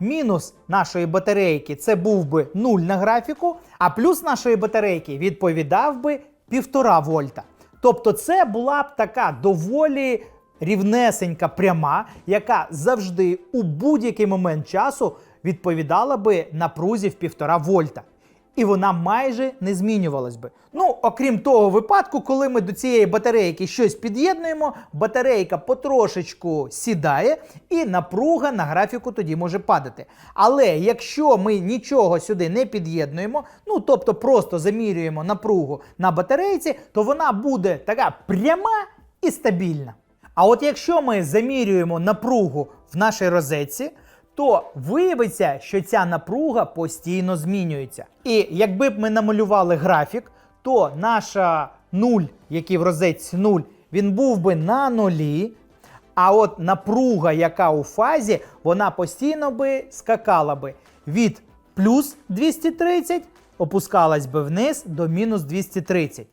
Мінус нашої батарейки це був би 0 на графіку, а плюс нашої батарейки відповідав би 1,5 вольта. Тобто це була б така доволі рівнесенька пряма, яка завжди у будь-який момент часу відповідала би напрузі в 1,5 вольта. І вона майже не змінювалась би. Ну, окрім того випадку, коли ми до цієї батарейки щось під'єднуємо, батарейка потрошечку сідає, і напруга на графіку тоді може падати. Але якщо ми нічого сюди не під'єднуємо, ну тобто просто замірюємо напругу на батарейці, то вона буде така пряма і стабільна. А от якщо ми замірюємо напругу в нашій розетці, то виявиться, що ця напруга постійно змінюється. І якби б ми намалювали графік, то наша 0, який в розетці 0, він був би на нулі. А от напруга, яка у фазі, вона постійно би скакала би від плюс 230, опускалась би вниз до мінус 230.